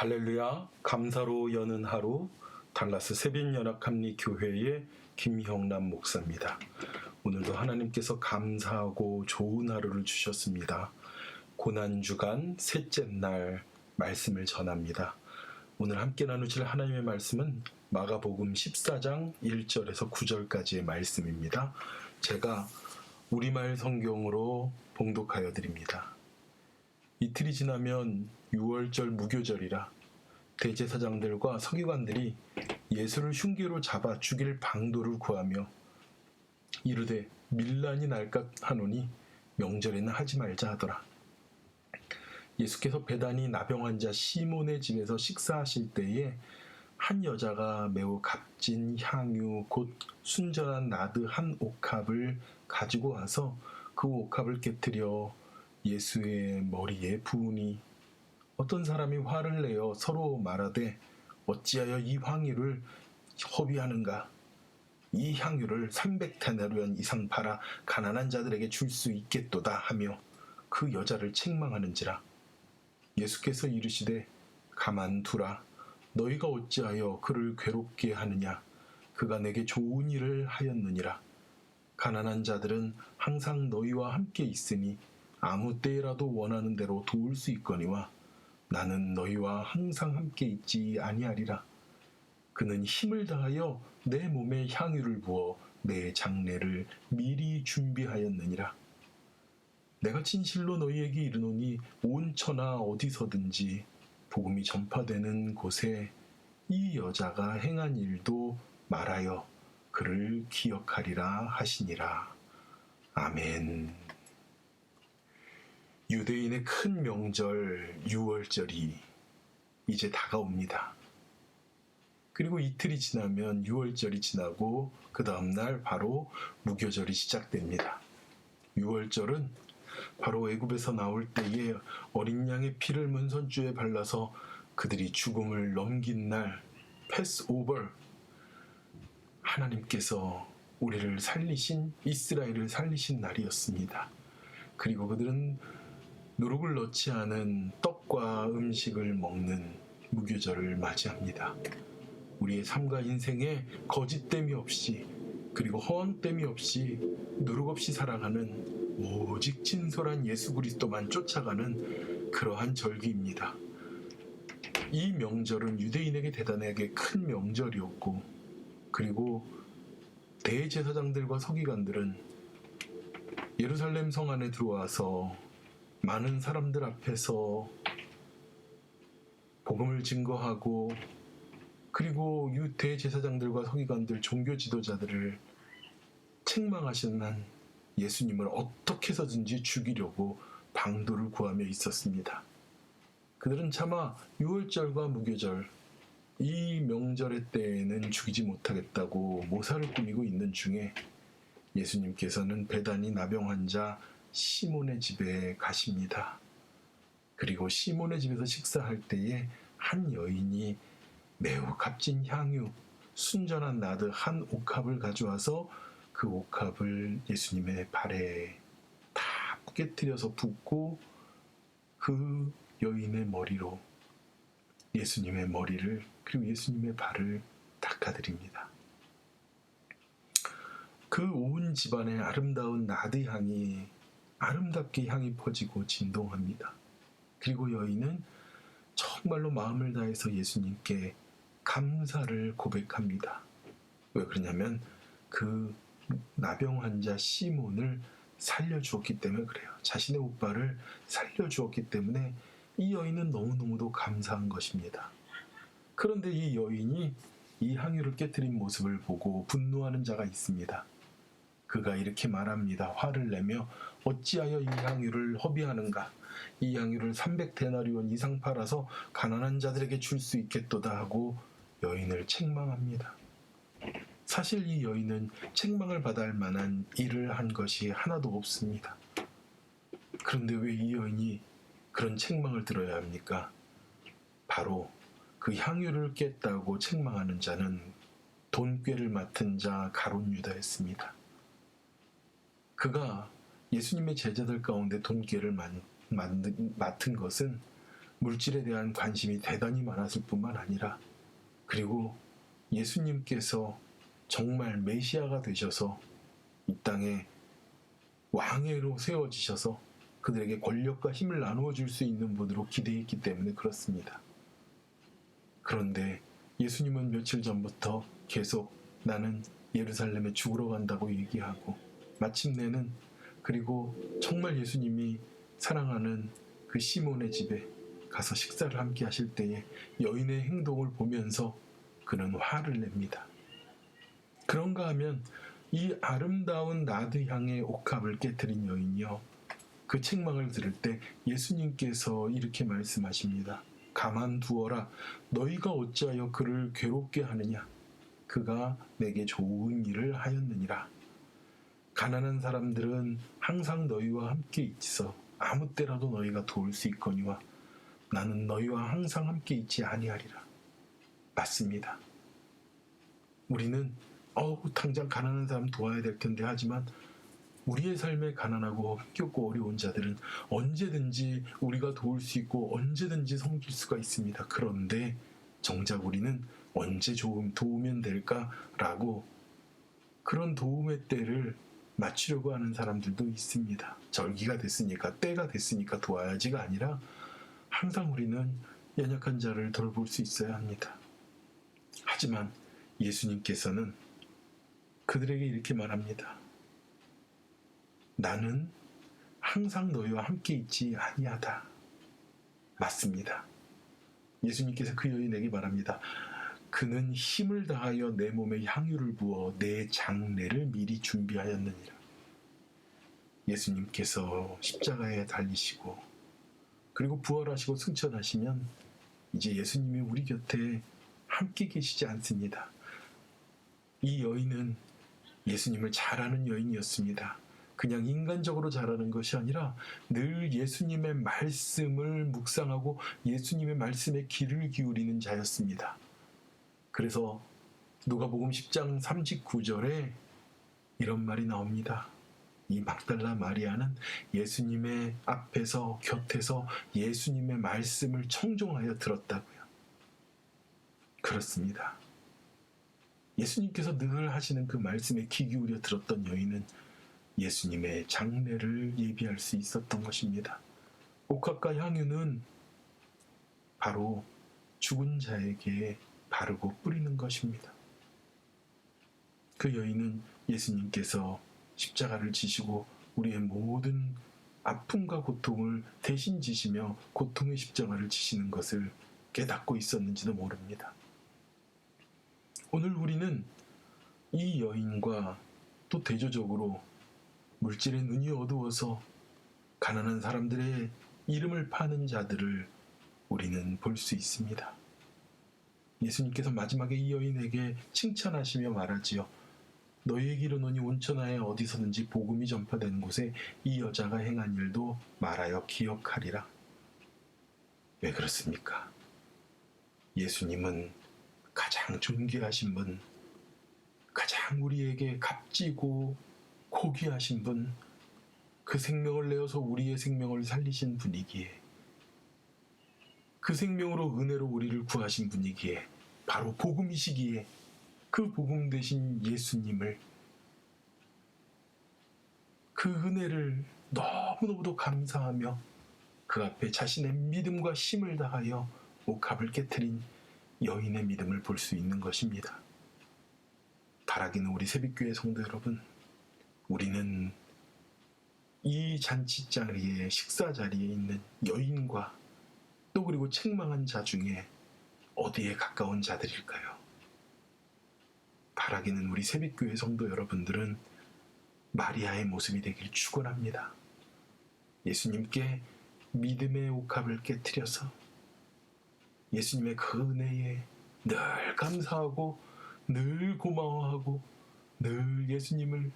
할렐루야 감사로 여는 하루 달라스 새벽연합합리교회의 김형남 목사입니다. 오늘도 하나님께서 감사하고 좋은 하루를 주셨습니다. 고난 주간 셋째 날 말씀을 전합니다. 오늘 함께 나누실 하나님의 말씀은 마가복음 14장 1절에서 9절까지의 말씀입니다. 제가 우리말 성경으로 봉독하여 드립니다. 이틀이 지나면 6월절 무교절이라 대제사장들과 서기관들이 예수를 흉계로 잡아 죽일 방도를 구하며 이르되 밀란이 날까 하노니 명절에는 하지 말자 하더라. 예수께서 배단이 나병 환자 시몬의 집에서 식사하실 때에 한 여자가 매우 값진 향유 곧 순전한 나드 한 옥합을 가지고 와서 그 옥합을 깨뜨려 예수의 머리에 부으니 어떤 사람이 화를 내어 서로 말하되 어찌하여 이 향유를 허비하는가? 이 향유를 300데나리온 이상 팔아 가난한 자들에게 줄 수 있겠도다 하며 그 여자를 책망하는지라. 예수께서 이르시되 가만두라. 너희가 어찌하여 그를 괴롭게 하느냐? 그가 내게 좋은 일을 하였느니라. 가난한 자들은 항상 너희와 함께 있으니 아무 때라도 원하는 대로 도울 수 있거니와 나는 너희와 항상 함께 있지 아니하리라. 그는 힘을 다하여 내 몸에 향유를 부어 내 장례를 미리 준비하였느니라. 내가 진실로 너희에게 이르노니 온 천하 어디서든지 복음이 전파되는 곳에 이 여자가 행한 일도 말하여 그를 기억하리라 하시니라. 아멘. 유대인의 큰 명절 6월절이 이제 다가옵니다. 그리고 이틀이 지나면 6월절이 지나고 그 다음날 바로 무교절이 시작됩니다. 6월절은 바로 애굽에서 나올 때에 어린 양의 피를 문선주에 발라서 그들이 죽음을 넘긴 날 패스오버 하나님께서 우리를 살리신 이스라엘을 살리신 날이었습니다. 그리고 그들은 누룩을 넣지 않은 떡과 음식을 먹는 무교절을 맞이합니다. 우리의 삶과 인생에 거짓됨이 없이 그리고 허황됨이 없이 누룩 없이 살아가는 오직 진솔한 예수 그리스도만 쫓아가는 그러한 절기입니다. 이 명절은 유대인에게 대단하게 큰 명절이었고 그리고 대제사장들과 서기관들은 예루살렘 성 안에 들어와서 많은 사람들 앞에서 복음을 증거하고 그리고 유대 제사장들과 서기관들 종교 지도자들을 책망하시는 한 예수님을 어떻게 해서든지 죽이려고 방도를 구하며 있었습니다. 그들은 차마 6월절과 무교절 이 명절의 때에는 죽이지 못하겠다고 모사를 꾸미고 있는 중에 예수님께서는 배단이 나병 환자 시몬의 집에 가십니다. 그리고 시몬의 집에서 식사할 때에 한 여인이 매우 값진 향유, 순전한 나드 한 옥합을 가져와서 그 옥합을 예수님의 발에 다 깨뜨려서 붓고 그 여인의 머리로 예수님의 머리를 그리고 예수님의 발을 닦아드립니다. 그 온 집안에 아름다운 나드 향이 아름답게 향이 퍼지고 진동합니다. 그리고 여인은 정말로 마음을 다해서 예수님께 감사를 고백합니다. 왜 그러냐면 그 나병 환자 시몬을 살려주었기 때문에 그래요. 자신의 오빠를 살려주었기 때문에 이 여인은 너무너무도 감사한 것입니다. 그런데 이 여인이 이 향유를 깨뜨린 모습을 보고 분노하는 자가 있습니다. 그가 이렇게 말합니다. 화를 내며 어찌하여 이 향유를 허비하는가? 이 향유를 300데나리온 이상 팔아서 가난한 자들에게 줄 수 있겠도다 하고 여인을 책망합니다. 사실 이 여인은 책망을 받을 만한 일을 한 것이 하나도 없습니다. 그런데 왜 이 여인이 그런 책망을 들어야 합니까? 바로 그 향유를 깼다고 책망하는 자는 돈꾀를 맡은 자 가론 유다였습니다. 그가 예수님의 제자들 가운데 돈꾀를 맡은 것은 물질에 대한 관심이 대단히 많았을 뿐만 아니라 그리고 예수님께서 정말 메시아가 되셔서 이 땅에 왕으로 세워지셔서 그들에게 권력과 힘을 나누어 줄 수 있는 분으로 기대했기 때문에 그렇습니다. 그런데 예수님은 며칠 전부터 계속 나는 예루살렘에 죽으러 간다고 얘기하고 마침내는 그리고 정말 예수님이 사랑하는 그 시몬의 집에 가서 식사를 함께 하실 때에 여인의 행동을 보면서 그는 화를 냅니다. 그런가 하면 이 아름다운 나드 향의 옥합을 깨뜨린 여인이요. 그 책망을 들을 때 예수님께서 이렇게 말씀하십니다. 가만두어라. 너희가 어찌하여 그를 괴롭게 하느냐? 그가 내게 좋은 일을 하였느니라. 가난한 사람들은 항상 너희와 함께 있어 아무 때라도 너희가 도울 수 있거니와 나는 너희와 항상 함께 있지 아니하리라. 맞습니다. 우리는 어우 당장 가난한 사람 도와야 될 텐데 하지만 우리의 삶에 가난하고 힘겹고 어려운 자들은 언제든지 우리가 도울 수 있고 언제든지 섬길 수가 있습니다. 그런데 정작 우리는 언제 도우면 될까라고 그런 도움의 때를 맞추려고 하는 사람들도 있습니다. 절기가 됐으니까 때가 됐으니까 도와야지가 아니라 항상 우리는 연약한 자를 돌볼 수 있어야 합니다. 하지만 예수님께서는 그들에게 이렇게 말합니다. 나는 항상 너희와 함께 있지 아니하다. 맞습니다. 예수님께서 그 여인에게 말합니다. 그는 힘을 다하여 내 몸에 향유를 부어 내 장례를 미리 준비하였느니라. 예수님께서 십자가에 달리시고 그리고 부활하시고 승천하시면 이제 예수님이 우리 곁에 함께 계시지 않습니다. 이 여인은 예수님을 잘 아는 여인이었습니다. 그냥 인간적으로 잘하는 것이 아니라 늘 예수님의 말씀을 묵상하고 예수님의 말씀에 귀를 기울이는 자였습니다. 그래서 누가복음 10장 39절에 이런 말이 나옵니다. 이 막달라 마리아는 예수님의 앞에서 곁에서 예수님의 말씀을 청종하여 들었다고요. 그렇습니다. 예수님께서 늘 하시는 그 말씀에 귀 기울여 들었던 여인은 예수님의 장례를 예비할 수 있었던 것입니다. 옥합과 향유는 바로 죽은 자에게 바르고 뿌리는 것입니다. 그 여인은 예수님께서 십자가를 지시고 우리의 모든 아픔과 고통을 대신 지시며 고통의 십자가를 지시는 것을 깨닫고 있었는지도 모릅니다. 오늘 우리는 이 여인과 또 대조적으로 물질의 눈이 어두워서 가난한 사람들의 이름을 파는 자들을 우리는 볼 수 있습니다. 예수님께서 마지막에 이 여인에게 칭찬하시며 말하지요. 길은 오니 온천하에 어디서든지 복음이 전파되는 곳에 이 여자가 행한 일도 말하여 기억하리라. 왜 그렇습니까? 예수님은 가장 존귀하신 분, 가장 우리에게 값지고 고귀하신 분, 그 생명을 내어서 우리의 생명을 살리신 분이기에, 그 생명으로 은혜로 우리를 구하신 분이기에, 바로 복음이시기에, 그 복음 되신 예수님을, 그 은혜를 너무너무도 감사하며 그 앞에 자신의 믿음과 힘을 다하여 옥합을 깨뜨린 여인의 믿음을 볼 수 있는 것입니다. 바라기는 우리 새빛교회 성도 여러분, 우리는 이 잔치 자리에 식사 자리에 있는 여인과 또 그리고 책망한 자 중에 어디에 가까운 자들일까요? 바라기는 우리 새빛교회 성도 여러분들은 마리아의 모습이 되길 축원합니다. 예수님께 믿음의 옥합을 깨뜨려서 예수님의 그 은혜에 늘 감사하고 늘 고마워하고 늘 예수님을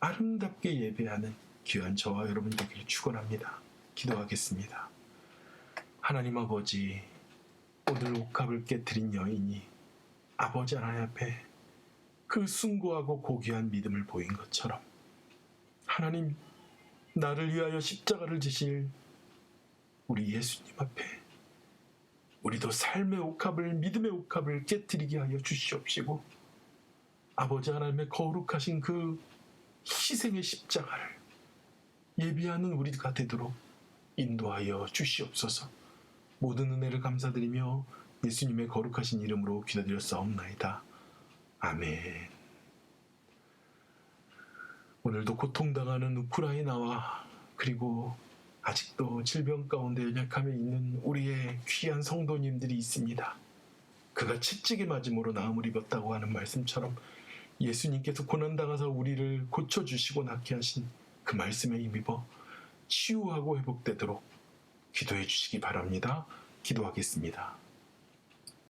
아름답게 예배하는 귀한 저와 여러분 되기를 축원합니다. 기도하겠습니다. 하나님 아버지 오늘 옥합을 깨뜨린 여인이 아버지 하나님 앞에 그 숭고하고 고귀한 믿음을 보인 것처럼 하나님 나를 위하여 십자가를 지실 우리 예수님 앞에 우리도 삶의 옥합을 믿음의 옥합을 깨뜨리게 하여 주시옵시고 아버지 하나님의 거룩하신 그 희생의 십자가를 예비하는 우리가 되도록 인도하여 주시옵소서. 모든 은혜를 감사드리며 예수님의 거룩하신 이름으로 기도드렸사옵나이다. 아멘. 오늘도 고통당하는 우크라이나와 그리고 아직도 질병 가운데 연약함에 있는 우리의 귀한 성도님들이 있습니다. 그가 채찍에 맞음으로 나음을 입었다고 하는 말씀처럼 예수님께서 고난당하사 우리를 고쳐주시고 낫게 하신 그 말씀에 힘입어 치유하고 회복되도록 기도해 주시기 바랍니다. 기도하겠습니다.